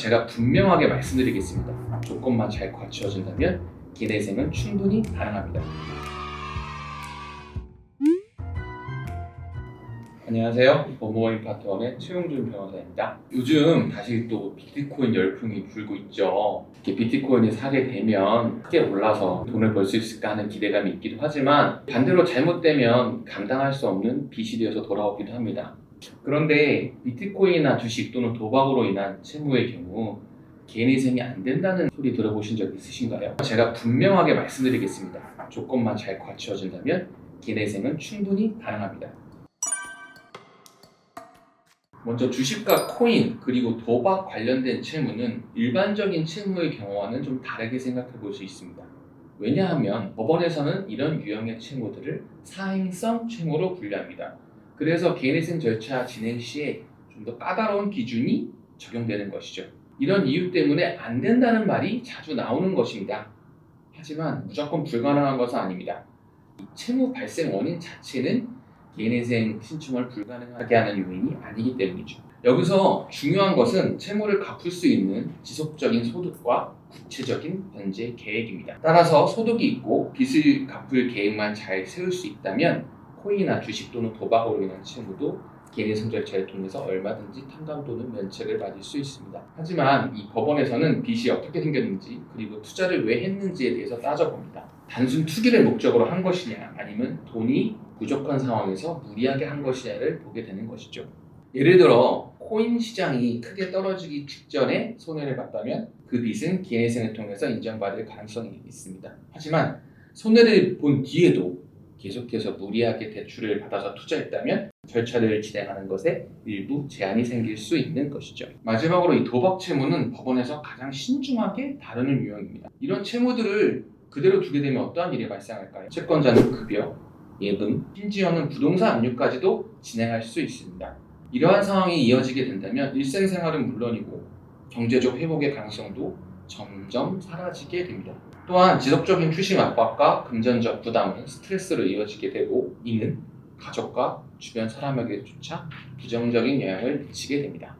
제가 분명하게 말씀드리겠습니다. 조건만 잘 갖추어진다면 기내생은 충분히 가능합니다. 안녕하세요. 버모인 파트원의 최용준 변호사입니다. 요즘 다시 또 비트코인 열풍이 불고 있죠. 이렇게 비트코인이 사게 되면 크게 올라서 돈을 벌 수 있을까 하는 기대감이 있기도 하지만 반대로 잘못되면 감당할 수 없는 빚이 되어서 돌아오기도 합니다. 그런데 비트코인이나 주식 또는 도박으로 인한 채무의 경우 개인희생이 안 된다는 소리 들어보신 적 있으신가요? 제가 분명하게 말씀드리겠습니다. 조건만 잘 갖추어진다면 개인희생은 충분히 가능합니다. 먼저 주식과 코인 그리고 도박 관련된 채무는 일반적인 채무의 경우와는 좀 다르게 생각해 볼 수 있습니다. 왜냐하면 법원에서는 이런 유형의 채무들을 사행성 채무로 분류합니다. 그래서 개인회생 절차 진행 시에 좀 더 까다로운 기준이 적용되는 것이죠. 이런 이유 때문에 안 된다는 말이 자주 나오는 것입니다. 하지만 무조건 불가능한 것은 아닙니다. 이 채무 발생 원인 자체는 개인회생 신청을 불가능하게 하는 요인이 아니기 때문이죠. 여기서 중요한 것은 채무를 갚을 수 있는 지속적인 소득과 구체적인 현재 계획입니다. 따라서 소득이 있고 빚을 갚을 계획만 잘 세울 수 있다면 코인이나 주식 또는 도박으로 인한 채무도 개인회생 절차를 통해서 얼마든지 탕감 또는 면책을 받을 수 있습니다. 하지만 이 법원에서는 빚이 어떻게 생겼는지 그리고 투자를 왜 했는지에 대해서 따져봅니다. 단순 투기를 목적으로 한 것이냐 아니면 돈이 부족한 상황에서 무리하게 한 것이냐를 보게 되는 것이죠. 예를 들어 코인 시장이 크게 떨어지기 직전에 손해를 봤다면 그 빚은 개인회생을 통해서 인정받을 가능성이 있습니다. 하지만 손해를 본 뒤에도 계속해서 무리하게 대출을 받아서 투자했다면 절차를 진행하는 것에 일부 제한이 생길 수 있는 것이죠. 마지막으로 이 도박 채무는 법원에서 가장 신중하게 다루는 유형입니다. 이런 채무들을 그대로 두게 되면 어떠한 일이 발생할까요? 채권자는 급여, 예금, 심지어는 부동산 압류까지도 진행할 수 있습니다. 이러한 상황이 이어지게 된다면 일생생활은 물론이고 경제적 회복의 가능성도 점점 사라지게 됩니다. 또한 지속적인 추심 압박과 금전적 부담은 스트레스로 이어지게 되고 이는 가족과 주변 사람에게조차 부정적인 영향을 미치게 됩니다.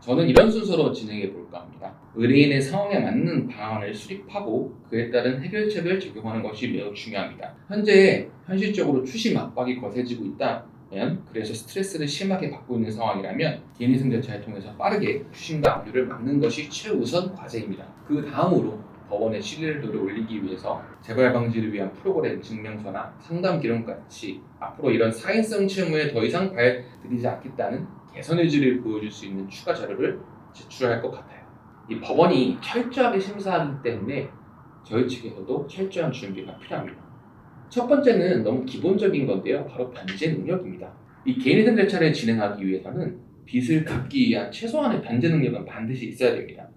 저는 이런 순서로 진행해 볼까 합니다. 의뢰인의 상황에 맞는 방안을 수립하고 그에 따른 해결책을 적용하는 것이 매우 중요합니다. 현재 현실적으로 추심 압박이 거세지고 있다면 그래서 스트레스를 심하게 받고 있는 상황이라면 절차를 통해서 빠르게 추심과 압류를 막는 것이 최우선 과제입니다. 그 다음으로 법원의 신뢰도를 올리기 위해서 재발 방지를 위한 프로그램 증명서나 상담 기록 같이 앞으로 이런 사인성 채무에 더 이상 발들이지 않겠다는 개선 의지를 보여줄 수 있는 추가 자료를 제출할 것 같아요. 이 법원이 철저하게 심사하기 때문에 저희 측에서도 철저한 준비가 필요합니다. 첫 번째는 너무 기본적인 건데요. 바로 변제 능력입니다. 이 개인회생 절차를 진행하기 위해서는 빚을 갚기 위한 최소한의 변제 능력은 반드시 있어야 됩니다.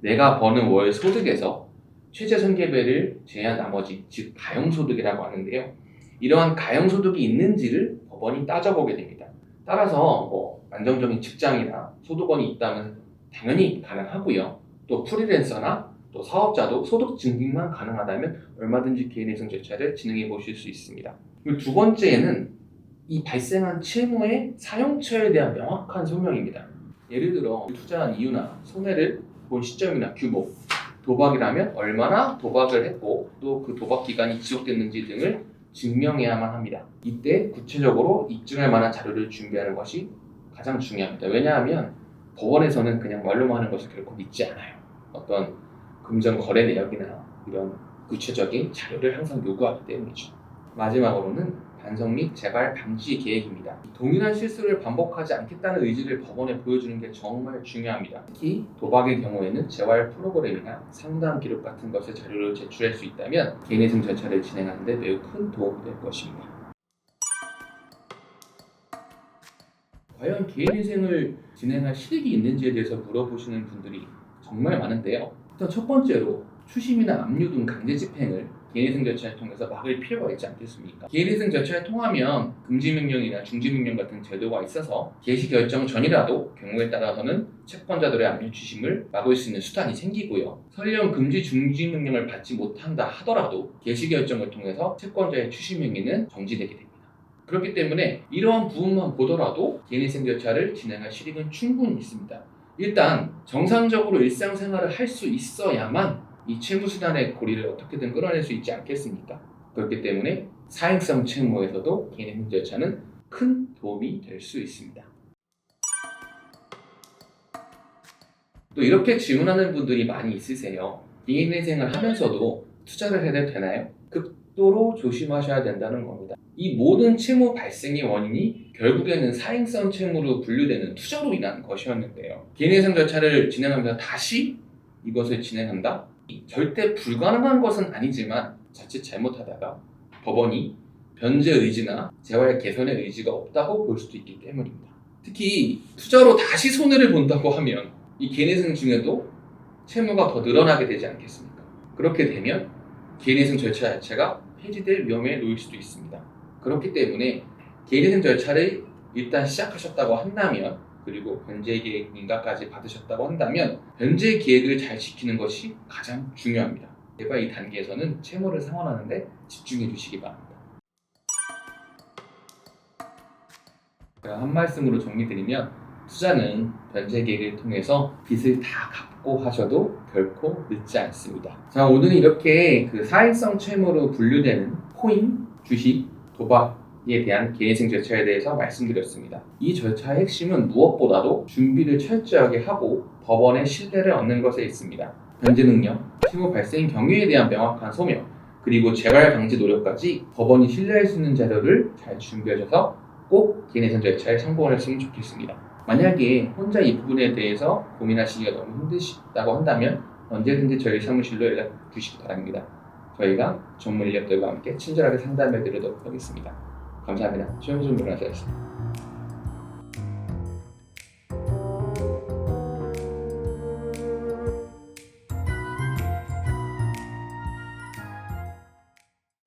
내가 버는 월 소득에서 최저 생계배를 제한 나머지 즉 가용소득이라고 하는데요. 이러한 가용소득이 있는지를 법원이 따져보게 됩니다. 따라서 뭐 안정적인 직장이나 소득원이 있다면 당연히 가능하고요. 또 프리랜서나 또 사업자도 소득 증빙만 가능하다면 얼마든지 개인회생 절차를 진행해 보실 수 있습니다. 그리고 두 번째는 이 발생한 채무의 사용처에 대한 명확한 설명입니다. 예를 들어 투자한 이유나 손해를 본 시점이나 규모, 도박이라면 얼마나 도박을 했고 또 그 도박 기간이 지속됐는지 등을 증명해야만 합니다. 이때 구체적으로 입증할 만한 자료를 준비하는 것이 가장 중요합니다. 왜냐하면 법원에서는 그냥 말로만 하는 것을 결코 믿지 않아요. 어떤 금전 거래 내역이나 이런 구체적인 자료를 항상 요구하기 때문이죠. 마지막으로는 반성 및 재발 방지 계획입니다. 동일한 실수를 반복하지 않겠다는 의지를 법원에 보여주는 게 정말 중요합니다. 특히 도박의 경우에는 재활 프로그램이나 상담 기록 같은 것을 자료로 제출할 수 있다면 개인회생 절차를 진행하는 데 매우 큰 도움이 될 것입니다. 과연 개인회생을 진행할 실익이 있는지에 대해서 물어보시는 분들이 정말 많은데요. 일단 첫 번째로 추심이나 압류 등 강제 집행을 개인회생 절차를 통해서 막을 필요가 있지 않겠습니까? 개인회생 절차를 통하면 금지명령이나 중지명령 같은 제도가 있어서 개시 결정 전이라도 경우에 따라서는 채권자들의 압류 추심을 막을 수 있는 수단이 생기고요. 설령 금지 중지명령을 받지 못한다 하더라도 개시 결정을 통해서 채권자의 추심 행위는 정지되게 됩니다. 그렇기 때문에 이러한 부분만 보더라도 개인회생 절차를 진행할 실익은 충분히 있습니다. 일단 정상적으로 일상생활을 할 수 있어야만 이 채무수단의 고리를 어떻게든 끌어낼 수 있지 않겠습니까? 그렇기 때문에 사행성 채무에서도 개인회생 절차는 큰 도움이 될 수 있습니다. 또 이렇게 질문하는 분들이 많이 있으세요. 개인회생을 하면서도 투자를 해도 되나요? 극도로 조심하셔야 된다는 겁니다. 이 모든 채무 발생의 원인이 결국에는 사행성 채무로 분류되는 투자로 인한 것이었는데요. 개인회생 절차를 진행하면서 다시 이것을 진행한다? 절대 불가능한 것은 아니지만 자칫 잘못하다가 법원이 변제 의지나 재활 개선의 의지가 없다고 볼 수도 있기 때문입니다. 특히 투자로 다시 손해를 본다고 하면 이 개인회생 중에도 채무가 더 늘어나게 되지 않겠습니까? 그렇게 되면 개인회생 절차 자체가 폐지될 위험에 놓일 수도 있습니다. 그렇기 때문에 개인회생 절차를 일단 시작하셨다고 한다면 그리고 변제 계획 인가까지 받으셨다고 한다면 변제 계획을 잘 지키는 것이 가장 중요합니다. 제발 이 단계에서는 채무를 상환하는데 집중해 주시기 바랍니다. 한 말씀으로 정리드리면 투자는 변제 계획을 통해서 빚을 다 갚고 하셔도 결코 늦지 않습니다. 자 오늘은 이렇게 그 사행성 채무로 분류되는 코인, 주식, 도박에 대한 개인생 절차에 대해서 말씀드렸습니다. 이 절차의 핵심은 무엇보다도 준비를 철저하게 하고 법원의 신뢰를 얻는 것에 있습니다. 변제 능력, 채무 발생 경위에 대한 명확한 소명, 그리고 재발 방지 노력까지 법원이 신뢰할 수 있는 자료를 잘 준비하셔서 꼭 개인회생 절차에 했으면 좋겠습니다. 만약에 혼자 이 부분에 대해서 고민하시기가 너무 힘드시다고 한다면 언제든지 저희 사무실로 연락 주시기 바랍니다. 저희가 전문 인력들과 함께 친절하게 상담해 드리도록 하겠습니다. 감사합니다. 최영준 변호사였습니다.